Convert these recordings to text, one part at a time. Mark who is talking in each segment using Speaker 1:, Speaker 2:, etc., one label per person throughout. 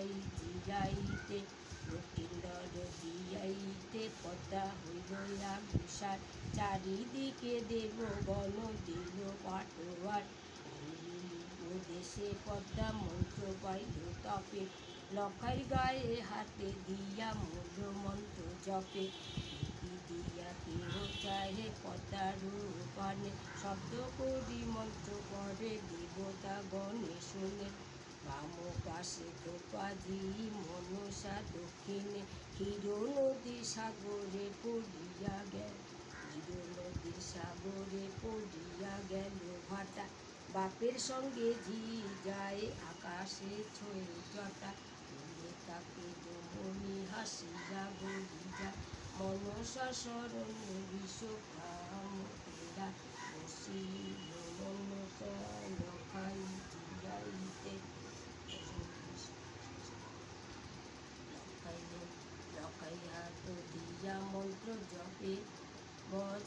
Speaker 1: লঙ্কাই জিরাইতে লক্ষিন্দর দিয়াইতে, পদ্মা হইল আগুসার চারিদিকে দেব গণ দিল পাটোয়ার দেশে পদ্মা মন্ত্র পাইল তপে। লক্ষাই গায়ে হাতে দিয়া মূল মন্ত্র জপে। দিয়া কেহ চাহে পদ্মার রূপানে। শব্দ করি মন্ত্র করে দেবতা গণে শুনে। বাম পাশে দ্রৌপদী মনসা দক্ষিণে হিরো নদী সাগরে পড়িয়া গেল। হিরো নদী সাগরে পড়িয়া গেল ভাটা। বাপের সঙ্গে ঝি যায় আকাশে ছয়ে জটা তাকে জমনি হাসিয়া গড়িয়া মনসা শরণ বিশ্বকাম এরা বসিল মনসা লখাই জিয়াইতে লখাইলে লখাইয়া তো দিয়া মন্ত্র জপে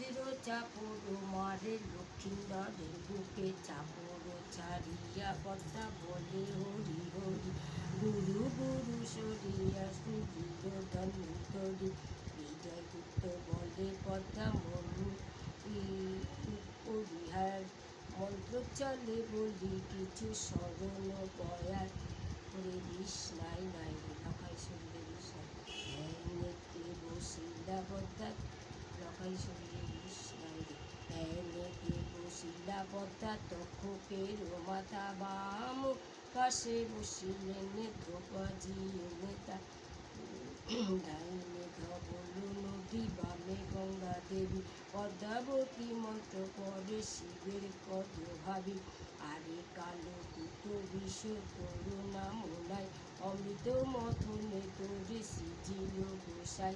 Speaker 1: বজ্র চাপড় মারে লক্ষিন্দরের বুকে চাপড় ছাড়িয়া পদ্মা বলে হরি হরি। গুরু গুরু সরিয়া সুদূর ধন্যরি বিজয় গুপ্ত বলে পদ্মা মনু পরিহার মন্ত্র চলে বলি কিছু স্মরণ পয়ার। করে দিস নাই নাই লখাই দিস নাই। নেত্রে বসিলা পদ্মা লখাই শুনলে দিস নাই নেত্রে বসিলা পদ্মা তক্ষকের মাথা বাম পাশে বসিলেন দ্রৌপদী নেতা ডাইনে ধবল নদী বামে গঙ্গা দেবী পদ্মাবতী মন্ত্র করে শিবের কত ভাবি। আরে কালো দুটো বিষ করুণা মোনায় অমৃত মথনে তোরে সিজিল গোসাই।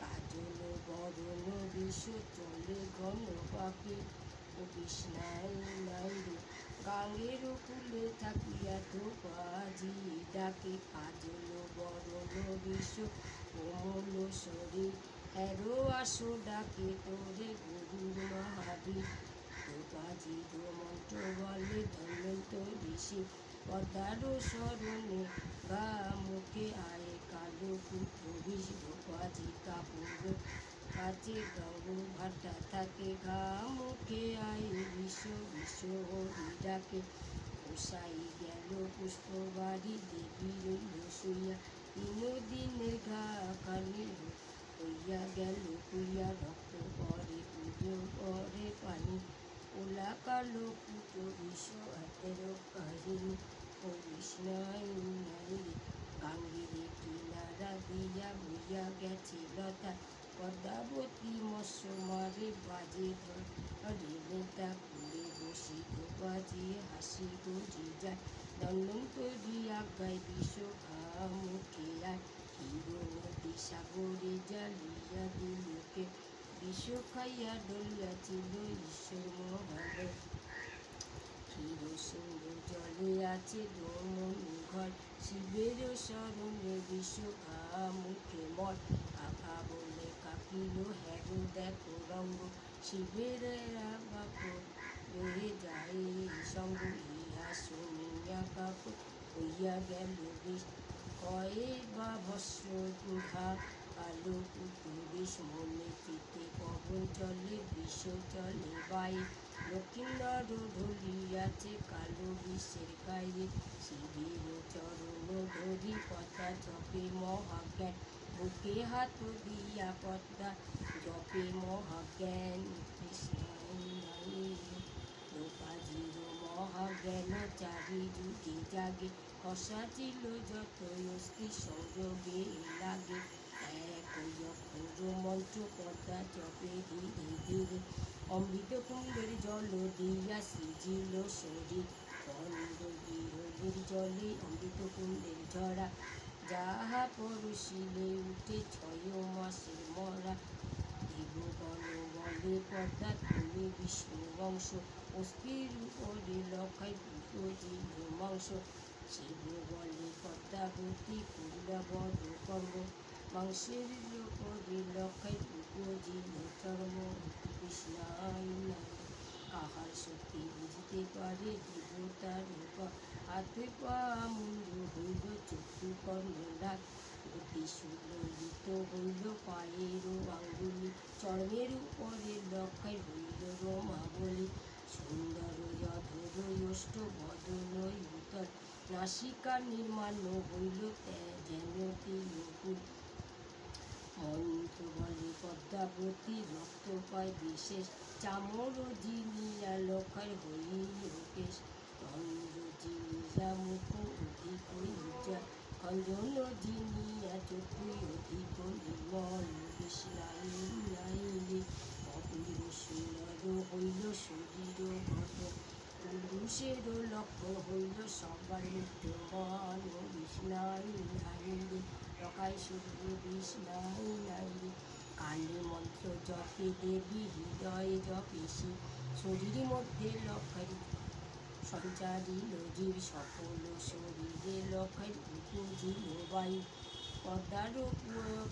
Speaker 1: কাজল বরণ বিষ চলে ঘন ও কৃষ্ণাই নাই রে গাঙ্গের কুলে থাকিয়া তো বাজি ডাকে কাজল বরণ বিষ কোমল শরীর, হ্যারো আসো ডাকে তোরে গুরুর মহাবীর। বাজি মন্ত্র বলে ধন্যন্ত ঋষি পদ্মারো স্মরণে গা মুখে আয়ে কালো পুত্র বিষ বাজি কাপড় কাছে গঙ্গু ভাটা থাকে ঘা মুখে আয়ে বিশ্ব বিশ্ব হরি ডাকে পোষাই গেল পুষ্প বাড়ি দেবী রইল শুইয়া। দিনের ঘা কানে হইয়া গেল কুইয়া রক্ত পরে, পুজো করে পানি। ওলা কালো পুজো বিশ্ব হাতের কাহিনী ও নাই গাঙ্গিরে কিনারা দিয়া বইয়া গেছে লতা। পদ্মাবতী মৎস্য মারে বাজে নেতা কুলে বসি বাজে হাসি গজি যায় দণ্ডন্তরি আজ্ঞায় বিশ্ব খা মুখে আর হিরো নদী সাগরে জ্বালিয়া দিলকে বিষ খাইয়া ডলিয়াছিল ঈশ্বর মহালয় ক্ষীর সুন্দর জলে আছে দমনি ঘর শিবের স্মরণে বিষ খা মুখে মঠ বলে কাকিল হ্যারো দেখো, রঙ্গ শিবের বাপ যায়। সঙ্গ ইহা শুনিয়া কাক হইয়া গেল বিষ কয়ে বা ভস্য ঘা কালো পুতুরিস মনে চিতে পবন চলে বিশ্ব চলে বাই লক্ষ্মীন্দর ঢলিয়াছে কালো বিশ্বের গায়ে। শিবের চরণ ধরি পতা জপে মহাজ্ঞান। বুকে হাত দিয়া পদ্মা, জপে মহাজ্ঞান কৃষ্ণ দ্রৌপদীর মহাজ্ঞান চারি যুগে জাগে হসা ছিল যত অস্থি সংযোগে লাগে। এক মন্ত্র পদ্মা জপে ধীরে ধীরে, অমৃত কুণ্ডের জল দিয়া সিজিল শরীর। বিহলের জলে অমৃত কুণ্ডের ঝরা যাহা পরশিলে উঠে ছয় মাসের মরা। দেবগণ বলে, পদ্মা, তুমি বিষ্ণু বংশ। অস্থির উপরে লখাই দুটো জীব মাংস। শিব বলে পদ্মাবতী কুণ্ডা বড় কর্ম মাংসের উপরে লখাই দুটো জীব চর্ম। শক্তি বুঝতে পারে দেবতার রূপা হাতে পা মুন্ড হইল চক্ষু কর্ণডাক অতি সুললিত হইল পায়ের আঙ্গুলি, চর্মের উপরে লক্ষায় হইল রমা বলি সুন্দর অধর অষ্ট বদন উত্তর নাসিকা নির্মাণ হইল যেন তিলকুল। মন্ত্র বলে পদ্মাবতী রক্ত পায় বিশেষ চামর জিনিয়া লক্ষায় হইল কেশ চন্দ্র জিনিয়া মুখ অধিক উজ্জ্বল খঞ্জন জিনিয়া চক্ষু অধিক নির্মল বিষ্ণাই নাইলে অপুর সুন্দর হইল শরীর গত। পুরুষের লক্ষ্য হইল সবার নিত্যমান বিষ্ণাই নাইলে রকাই শুধু বিষ্ণাই নাইলে কানে মন্ত্র জপে দেবী হৃদয়ে জপেছি শরীর মধ্যে লক্ষারি সঞ্চারিল জীব সকল শরীরে লক্ষার উপজিল বায়ু পদ্মার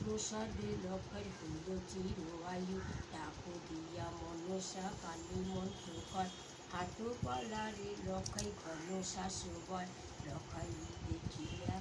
Speaker 1: প্রসাদে লক্ষার হইল চির আয়ু দিয়া মনসা কালী মন্ত্র কর হাটো পালারে লক্ষাই ঘন শ্বাস বয় লক্ষাই দেখিয়া